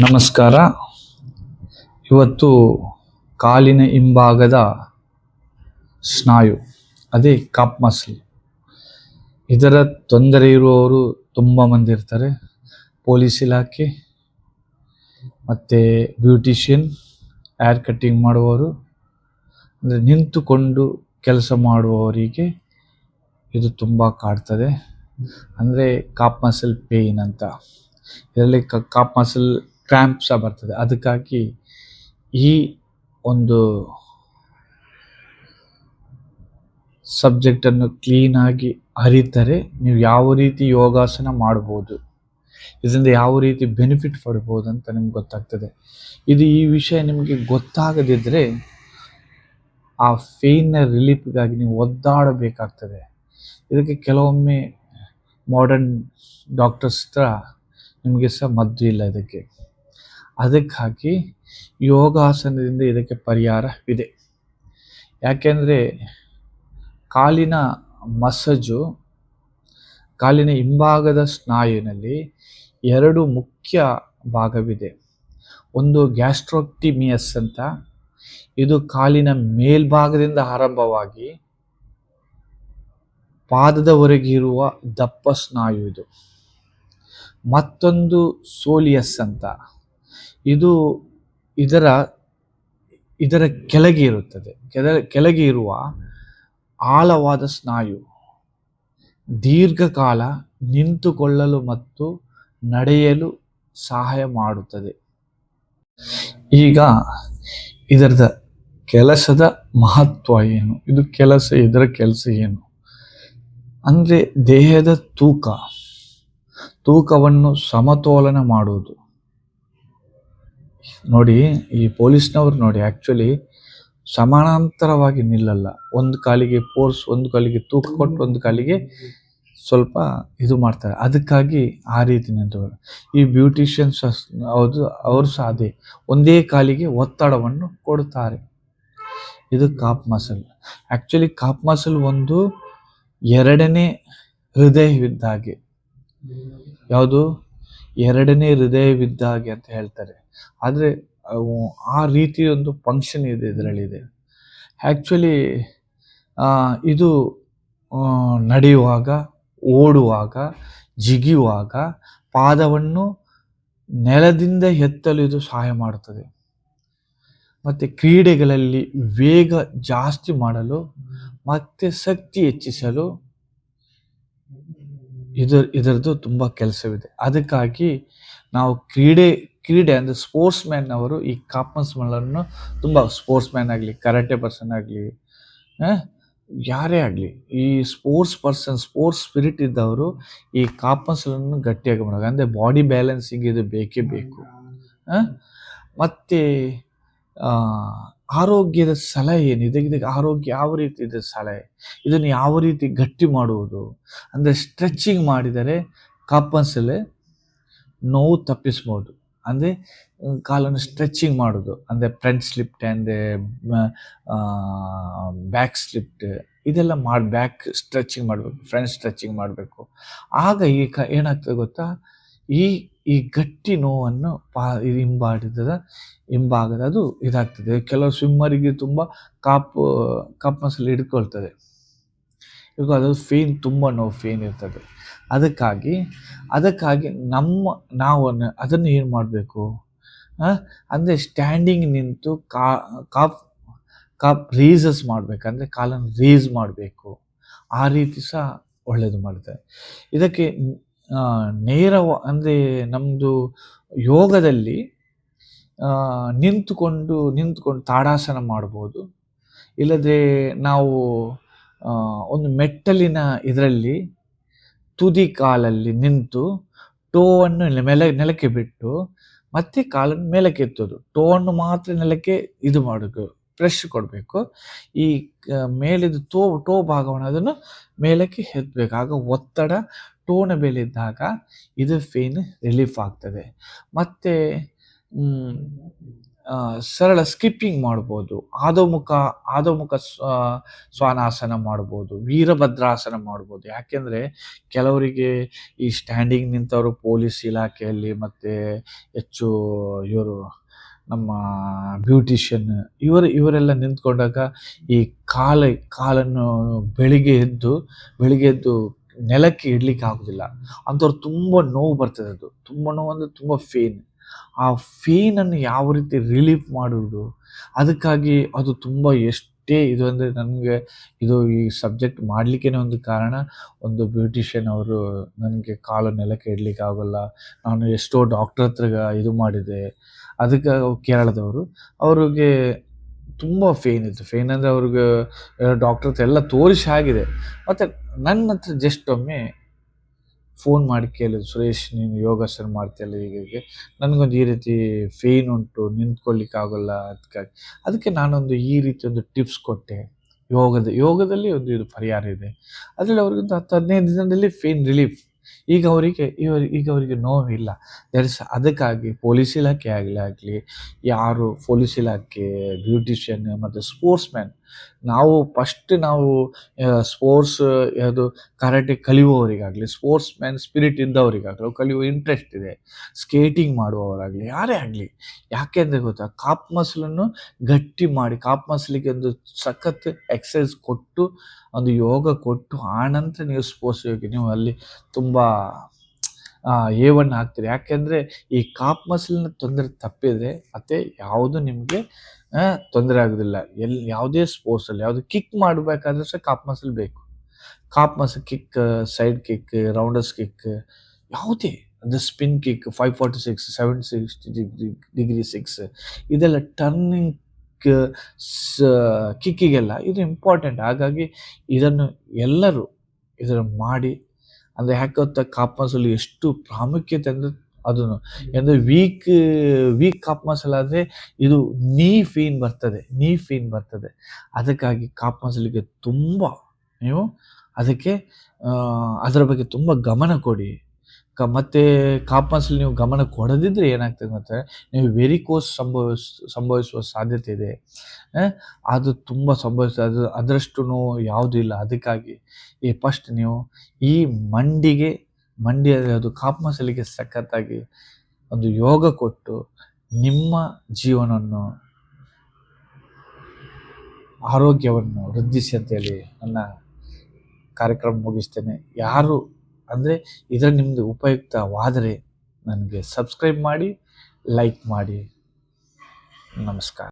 ನಮಸ್ಕಾರ. ಇವತ್ತು ಕಾಲಿನ ಹಿಂಭಾಗದ ಸ್ನಾಯು, ಅದೇ ಕಾಪ್ ಮಸಲ್. ಇದರ ತೊಂದರೆ ಇರುವವರು ತುಂಬ ಮಂದಿ ಇರ್ತಾರೆ. ಪೊಲೀಸ್ ಇಲಾಖೆ ಮತ್ತು ಬ್ಯೂಟಿಷಿಯನ್, ಹೇರ್ ಕಟ್ಟಿಂಗ್ ಮಾಡುವವರು. ಅಂದರೆ ನಿಂತುಕೊಂಡು ಕೆಲಸ ಮಾಡುವವರಿಗೆ ಇದು ತುಂಬ ಕಾಡ್ತದೆ. ಅಂದರೆ ಕಾಪ್ ಮಸಲ್ ಪೇಯ್ನ್ ಅಂತ. ಇದರಲ್ಲಿ ಕಾಪ್ ಮಸಲ್ ಕ್ರ್ಯಾಂಪ್ ಸಹ ಬರ್ತದೆ. ಅದಕ್ಕಾಗಿ ಈ ಒಂದು ಸಬ್ಜೆಕ್ಟನ್ನು ಕ್ಲೀನಾಗಿ ಅರಿತರೆ ನೀವು ಯಾವ ರೀತಿ ಯೋಗಾಸನ ಮಾಡ್ಬೋದು, ಇದರಿಂದ ಯಾವ ರೀತಿ ಬೆನಿಫಿಟ್ ಪಡ್ಬೋದು ಅಂತ ನಿಮ್ಗೆ ಗೊತ್ತಾಗ್ತದೆ. ಇದು ಈ ವಿಷಯ ನಿಮಗೆ ಗೊತ್ತಾಗದಿದ್ದರೆ ಆ ಫೇನ್ನ ರಿಲೀಫ್ಗಾಗಿ ನೀವು ಒದ್ದಾಡಬೇಕಾಗ್ತದೆ. ಇದಕ್ಕೆ ಕೆಲವೊಮ್ಮೆ ಮಾಡರ್ನ್ ಡಾಕ್ಟರ್ಸ್ ಹತ್ರ ನಿಮಗೆ ಸಹ ಮದ್ದು ಇಲ್ಲ ಇದಕ್ಕೆ. ಅದಕ್ಕಾಗಿ ಯೋಗಾಸನದಿಂದ ಇದಕ್ಕೆ ಪರಿಹಾರವಿದೆ. ಯಾಕೆಂದರೆ ಕಾಲಿನ ಮಸಜು, ಕಾಲಿನ ಹಿಂಭಾಗದ ಸ್ನಾಯುವಿನಲ್ಲಿ ಎರಡು ಮುಖ್ಯ ಭಾಗವಿದೆ. ಒಂದು ಗ್ಯಾಸ್ಟ್ರೋಕ್ಟಿಮಿಯಸ್ ಅಂತ, ಇದು ಕಾಲಿನ ಮೇಲ್ಭಾಗದಿಂದ ಆರಂಭವಾಗಿ ಪಾದದವರೆಗೆ ಇರುವ ದಪ್ಪ ಸ್ನಾಯು ಇದು. ಮತ್ತೊಂದು ಸೋಲಿಯಸ್ ಅಂತ ಇದು ಇದರ ಇದರ ಕೆಳಗೆ ಇರುತ್ತದೆ. ಕೆಳ, ಕೆಳಗೆ ಇರುವ ಆಳವಾದ ಸ್ನಾಯು ದೀರ್ಘಕಾಲ ನಿಂತುಕೊಳ್ಳಲು ಮತ್ತು ನಡೆಯಲು ಸಹಾಯ ಮಾಡುತ್ತದೆ. ಈಗ ಇದರದ ಕೆಲಸದ ಮಹತ್ವ ಏನು? ಇದು ಕೆಲಸ, ಇದರ ಕೆಲಸ ಏನು? ಅಂದರೆ ದೇಹದ ತೂಕ. ತೂಕವನ್ನು ಸಮತೋಲನ ಮಾಡುವುದು. ನೋಡಿ ಈ ಪೊಲೀಸ್ನವ್ರು ನೋಡಿ ಆ್ಯಕ್ಚುಲಿ ಸಮಾನಾಂತರವಾಗಿ ನಿಲ್ಲಲ್ಲ. ಒಂದು ಕಾಲಿಗೆ ಫೋರ್ಸ್ ಒಂದು ಕಾಲಿಗೆ ತೂಕ ಕೊಟ್ಟು ಒಂದು ಕಾಲಿಗೆ ಸ್ವಲ್ಪ ಇದು ಮಾಡ್ತಾರೆ. ಅದಕ್ಕಾಗಿ ಆ ರೀತಿ ನಿಂತುಗಳು ಈ ಬ್ಯೂಟಿಷಿಯನ್ಸ್ ಹೌದು ಅವರು ಸಹ ಅದೇ. ಒಂದೇ ಕಾಲಿಗೆ ಒತ್ತಡವನ್ನು ಕೊಡುತ್ತಾರೆ ಇದು calf muscle. Actually calf muscle ಒಂದು ಎರಡನೇ ಹೃದಯವಿದ್ದ ಹಾಗೆ. ಯಾವುದು? ಎರಡನೇ ಹೃದಯವಿದ್ದ ಹಾಗೆ ಅಂತ ಹೇಳ್ತಾರೆ. ಆದರೆ, ಆ ರೀತಿ ಒಂದು ಫಂಕ್ಷನ್ ಇದೆ ಇದರಲ್ಲಿದೆ ಆ್ಯಕ್ಚುಲಿ ಇದು ನಡೆಯುವಾಗ, ಓಡುವಾಗ, ಜಿಗಿಯುವಾಗ ಪಾದವನ್ನು ನೆಲದಿಂದ ಎತ್ತಲು ಇದು ಸಹಾಯ ಮಾಡುತ್ತದೆ. ಮತ್ತು ಕ್ರೀಡೆಗಳಲ್ಲಿ ವೇಗ ಜಾಸ್ತಿ ಮಾಡಲು, ಮತ್ತು ಶಕ್ತಿ ಹೆಚ್ಚಿಸಲು ಇದರ, ಇದರದ್ದು ತುಂಬ ಕೆಲಸವಿದೆ. ಅದಕ್ಕಾಗಿ ನಾವು ಕ್ರೀಡೆ ಕ್ರೀಡೆ ಅಂದರೆ ಸ್ಪೋರ್ಟ್ಸ್ ಮ್ಯಾನ್ ಅವರು ಈ ಕಾಪನ್ಸ್ ಮಲ್ಲನ್ನು ತುಂಬ ಸ್ಪೋರ್ಟ್ಸ್ ಮ್ಯಾನ್ ಆಗಲಿ, ಕರಾಟೆ ಪರ್ಸನ್ ಆಗಲಿ ಯಾರೇ ಆಗಲಿ, ಈ ಸ್ಪೋರ್ಟ್ಸ್ ಪರ್ಸನ್, ಸ್ಪೋರ್ಟ್ಸ್ ಸ್ಪಿರಿಟ್ ಇದ್ದವರು ಈ ಕಾಪನ್ಸ್ಗಳನ್ನು ಗಟ್ಟಿಯಾಗಿ ಮಾಡೋದು. ಅಂದರೆ ಬಾಡಿ ಬ್ಯಾಲೆನ್ಸಿಂಗ್ ಇದು ಬೇಕೇ ಬೇಕು. ಮತ್ತು ಆರೋಗ್ಯದ ಸಲಹೆ ಏನು? ಇದಕ್ಕೆ ಆರೋಗ್ಯ ಯಾವ ರೀತಿ ಇದೆ ಸಲಹೆ? ಇದನ್ನು ಯಾವ ರೀತಿ ಗಟ್ಟಿ ಮಾಡುವುದು? ಅಂದರೆ ಸ್ಟ್ರೆಚಿಂಗ್ ಮಾಡಿದರೆ ಕಾಪನ್ಸಲ್ಲೇ ನೋವು ತಪ್ಪಿಸ್ಬೋದು. ಅಂದರೆ ಕಾಲನ್ನು ಸ್ಟ್ರೆಚಿಂಗ್ ಮಾಡೋದು. ಅಂದರೆ ಫ್ರಂಟ್ ಸ್ಲಿಪ್ಟ್ ಅಂದರೆ ಬ್ಯಾಕ್ ಸ್ಲಿಪ್ಟ್ ಇದೆಲ್ಲ ಮಾಡಿ ಬ್ಯಾಕ್ ಸ್ಟ್ರೆಚಿಂಗ್ ಮಾಡಬೇಕು ಫ್ರಂಟ್ ಸ್ಟ್ರೆಚಿಂಗ್ ಮಾಡಬೇಕು. ಆಗ ಈ ಕ ಏನಾಗ್ತದೆ ಗೊತ್ತಾ? ಈ ಈ ಗಟ್ಟಿ ನೋವನ್ನು ಪಾ ಹಿಂಬಾಡಿದ ಹಿಂಬಾಗದ ಅದು ಇದಾಗ್ತದೆ. ಕೆಲವು ಸ್ವಿಮ್ಮರಿಗೆ ತುಂಬ ಕಾಪು ಕಾಪ್ ಮಸಲ್ ಹಿಡ್ಕೊಳ್ತದೆ. ಈಗ ಅದು ಫೇನ್ ತುಂಬ ನೋವು ಫೇನ್ ಇರ್ತದೆ. ಅದಕ್ಕಾಗಿ ಅದಕ್ಕಾಗಿ ನಮ್ಮ, ನಾವು ಅದನ್ನು ಏನು ಮಾಡಬೇಕು? ಅಂದರೆ ಸ್ಟ್ಯಾಂಡಿಂಗ್ ನಿಂತು ಕಾ, ಕಾಪ್ ಕಾಪ್ ರೇಸಸ್ ಮಾಡಬೇಕಂದ್ರೆ ಕಾಲನ್ನು ರೇಸ್ ಮಾಡಬೇಕು. ಆ ರೀತಿ ಸಹ ಒಳ್ಳೆಯದು ಮಾಡುತ್ತೆ. ಇದಕ್ಕೆ ನೇರ ಅಂದರೆ ನಮ್ಮದು ಯೋಗದಲ್ಲಿ ನಿಂತುಕೊಂಡು ನಿಂತುಕೊಂಡು ತಾಡಾಸನ ಮಾಡ್ಬೋದು. ಇಲ್ಲದ್ರೆ ನಾವು ಒಂದು ಮೆಟ್ಟಲಿನ ಇದರಲ್ಲಿ ತುದಿ ಕಾಲಲ್ಲಿ ನಿಂತು ಟೋವನ್ನು ನೆಲ ನೆಲಕ್ಕೆ ಬಿಟ್ಟು ಮತ್ತೆ ಕಾಲನ್ನು ಮೇಲಕ್ಕೆ ಎತ್ತೋದು. ಟೋವನ್ನು ಮಾತ್ರ ನೆಲಕ್ಕೆ ಇದು ಮಾಡೋದು ಪ್ರೆಶ್ ಕೊಡಬೇಕು. ಈ ಮೇಲಿದ್ದು ಟೋ ಟೋ ಭಾಗವನ್ನು ಅದನ್ನು ಮೇಲಕ್ಕೆ ಎತ್ತಬೇಕು. ಆಗ ಒತ್ತಡ ಟೋನ ಮೇಲೆ ಇದ್ದಾಗ ಇದು ಫೇನ್ ರಿಲೀಫ್ ಆಗ್ತದೆ. ಮತ್ತು ಸರಳ ಸ್ಕಿಪ್ಪಿಂಗ್ ಮಾಡ್ಬೋದು. ಆದೋಮುಖ ಆದೋಮುಖ ಸ್ವಾನಾಸನ ಮಾಡ್ಬೋದು. ವೀರಭದ್ರಾಸನ ಮಾಡ್ಬೋದು. ಯಾಕೆಂದರೆ ಕೆಲವರಿಗೆ ಈ ಸ್ಟ್ಯಾಂಡಿಂಗ್ ನಿಂತವರು ಪೊಲೀಸ್ ಇಲಾಖೆಯಲ್ಲಿ ಮತ್ತು ಹೆಚ್ಚು ಇವರು ನಮ್ಮ ಬ್ಯೂಟಿಷಿಯನ್ ಇವರು, ಇವರೆಲ್ಲ ನಿಂತ್ಕೊಂಡಾಗ ಈ ಕಾಲ, ಕಾಲನ್ನು ಬೆಳಿಗ್ಗೆ ಎದ್ದು ಬೆಳಿಗ್ಗೆ ಎದ್ದು ನೆಲಕ್ಕೆ ಇಡ್ಲಿಕ್ಕೆ ಆಗೋದಿಲ್ಲ. ಅಂಥವ್ರು ತುಂಬ ನೋವು ಬರ್ತದೆ ಅದು. ತುಂಬ ನೋವು ಅಂದರೆ ತುಂಬ ಫೇನ್ ಆ ಫೇನನ್ನು ಯಾವ ರೀತಿ ರಿಲೀಫ್ ಮಾಡುವುದು? ಅದಕ್ಕಾಗಿ ಅದು ತುಂಬ ಎಷ್ಟೇ ಇದು ಅಂದರೆ ನನಗೆ ಇದು ಈ ಸಬ್ಜೆಕ್ಟ್ ಮಾಡಲಿಕ್ಕೇ ಒಂದು ಕಾರಣ. ಒಂದು ಬ್ಯೂಟಿಷಿಯನ್ ಅವರು ನನಗೆ ಕಾಲು ನೆಲಕ್ಕೆ ಇಡ್ಲಿಕ್ಕೆ ಆಗೋಲ್ಲ. ನಾನು ಎಷ್ಟೋ ಡಾಕ್ಟ್ರ್ ಹತ್ರ ಇದು ಮಾಡಿದೆ. ಅದಕ್ಕೆ ಕೇರಳದವರು, ಅವ್ರಿಗೆ ತುಂಬ ಫೇನ್ ಇತ್ತು. ಫೇನ್ ಅಂದರೆ ಅವ್ರಿಗೆ ಡಾಕ್ಟರ್ ಹತ್ರ ಎಲ್ಲ ತೋರಿಸಿ ಆಗಿದೆ. ಮತ್ತು ನನ್ನ ಹತ್ರ ಜಸ್ಟ್ ಒಮ್ಮೆ ಫೋನ್ ಮಾಡಿ ಕೇಳಿದ್ರು ಸುರೇಶ್, ನೀನು ಯೋಗಾಸನ ಮಾಡ್ತೀಯಲ್ಲ ಹೀಗೆ ನನಗೊಂದು ಈ ರೀತಿ ಫೇನ್ ಉಂಟು ನಿಂತ್ಕೊಳ್ಳಿಕ್ಕೆ ಆಗೋಲ್ಲ ಅದಕ್ಕಾಗಿ ಅದಕ್ಕೆ ನಾನೊಂದು ಈ ರೀತಿ ಒಂದು ಟಿಪ್ಸ್ ಕೊಟ್ಟೆ. ಯೋಗದ, ಯೋಗದಲ್ಲಿ ಒಂದು ಇದು ಪರಿಹಾರ ಇದೆ. ಅದರಲ್ಲಿ ಅವ್ರಿಗೊಂದು ಹತ್ತು ಹದಿನೈದು ದಿನದಲ್ಲಿ ಫೇನ್ ರಿಲೀಫ್ ಈಗ ಅವರಿಗೆ, ಇವರು, ಈಗ ಅವರಿಗೆ ನೋವಿಲ್ಲ. ದಟ್ ಇಸ್ ಅದಕ್ಕಾಗಿ ಪೊಲೀಸ್ ಇಲಾಖೆ ಆಗಲಿ ಆಗಲಿ, ಯಾರು ಪೊಲೀಸ್ ಇಲಾಖೆ ಬ್ಯೂಟಿಷಿಯನ್ ಮತ್ತು ಸ್ಪೋರ್ಟ್ಸ್ ಮ್ಯಾನ್ ನಾವು ಫಸ್ಟ್ ನಾವು ಸ್ಪೋರ್ಟ್ಸ್ ಯಾವುದು ಕರಾಟೆ ಕಲಿಯುವವರಿಗಾಗಲಿ ಸ್ಪೋರ್ಟ್ಸ್ ಮ್ಯಾನ್ ಸ್ಪಿರಿಟ್ ಇದ್ದವರಿಗಾಗಲಿ ಕಲಿಯುವ ಇಂಟ್ರೆಸ್ಟ್ ಇದೆ. ಸ್ಕೇಟಿಂಗ್ ಮಾಡುವವರಾಗಲಿ, ಯಾರೇ ಆಗಲಿ ಯಾಕೆಂದರೆ ಗೊತ್ತಾ ಕಾಪ್ ಮಸಲನ್ನು ಗಟ್ಟಿ ಮಾಡಿ ಕಾಪ್ ಮಸಲಿಗೆ ಒಂದು ಸಖತ್ ಎಕ್ಸಸೈಸ್ ಕೊಟ್ಟು, ಒಂದು ಯೋಗ ಕೊಟ್ಟು ಆನಂತರ ನೀವು ಸ್ಪೋರ್ಟ್ಸ್ ಯೋಗಿ ನೀವು ಅಲ್ಲಿ ತುಂಬ ಎ ಹಾಕ್ತೀರಿ ಯಾಕೆಂದರೆ ಈ ಕಾಪ್ ಮಸಲಿನ ತೊಂದರೆ ತಪ್ಪಿದರೆ, ಮತ್ತೆ ಯಾವುದು ನಿಮಗೆ ತೊಂದರೆ ಆಗೋದಿಲ್ಲ. ಎಲ್ಲಿ ಯಾವುದೇ ಸ್ಪೋರ್ಟ್ಸಲ್ಲಿ ಯಾವುದು ಕಿಕ್ ಮಾಡಬೇಕಾದ್ರೆ ಸಹ ಕಾಪ್ ಮಸಲ್ ಬೇಕು. Calf muscle kick side kick rounders kick ಯಾವುದೇ, ಅಂದರೆ spin kick five forty six seven sixty degree six ಇದೆಲ್ಲ ಟರ್ನಿಂಗ್ ಕಿಕ್ಕಿಗೆಲ್ಲ ಇದು ಇಂಪಾರ್ಟೆಂಟ್ ಹಾಗಾಗಿ ಇದನ್ನು ಎಲ್ಲರೂ ಇದನ್ನು ಮಾಡಿ, ಅಂದರೆ ಯಾಕೆ ಕಾಪ್ ಮಸಲು ಎಷ್ಟು ಪ್ರಾಮುಖ್ಯತೆ ಅಂದರೆ ಅದನ್ನು. ಅಂದರೆ ವೀಕ್ ವೀಕ್ ಕಾಪ್ ಮಸಲ್ ಆದರೆ ಇದು ನೀ ಫೀನ್ ಬರ್ತದೆ ನೀ ಫೀನ್ ಬರ್ತದೆ. ಅದಕ್ಕಾಗಿ ಕಾಪ್ ಮಸಲಿಗೆ ತುಂಬ ನೀವು ಅದಕ್ಕೆ ಅದರ ಬಗ್ಗೆ ತುಂಬ ಗಮನ ಕೊಡಿ. ಕ, ಮತ್ತು ಕಾಪ್ ಮಸಲ್ ನೀವು ಗಮನ ಕೊಡದಿದ್ದರೆ ಏನಾಗ್ತದೆ ಮತ್ತೆ, ನೀವು ವೆರಿ ಕೋಸ್ ಸಂಭವಿಸ್, ಸಂಭವಿಸುವ ಸಾಧ್ಯತೆ ಇದೆ. ಅದು ತುಂಬ ಸಂಭವಿಸ, ಅದು ಅದರಷ್ಟು ಯಾವುದೂ ಇಲ್ಲ. ಅದಕ್ಕಾಗಿ, ಈ ಫಸ್ಟ್ ನೀವು ಈ ಮಂಡಿಗೆ ಮಂಡಿ ಅದು ಕಾಪ್ ಮಸಲಿಗೆ ಸಖತ್ತಾಗಿ ಒಂದು ಯೋಗ ಕೊಟ್ಟು ನಿಮ್ಮ ಜೀವನವನ್ನು, ಆರೋಗ್ಯವನ್ನು ವೃದ್ಧಿಸಿ ಅಂತೇಳಿ ನನ್ನ ಕಾರ್ಯಕ್ರಮ ಮುಗಿಸ್ತೇನೆ. ಯಾರು ಅಂದರೆ ಇದರ ನಿಮ್ಮದು ಉಪಯುಕ್ತವಾದರೆ ನನಗೆ ಸಬ್ಸ್ಕ್ರೈಬ್ ಮಾಡಿ ಲೈಕ್ ಮಾಡಿ. ನಮಸ್ಕಾರ.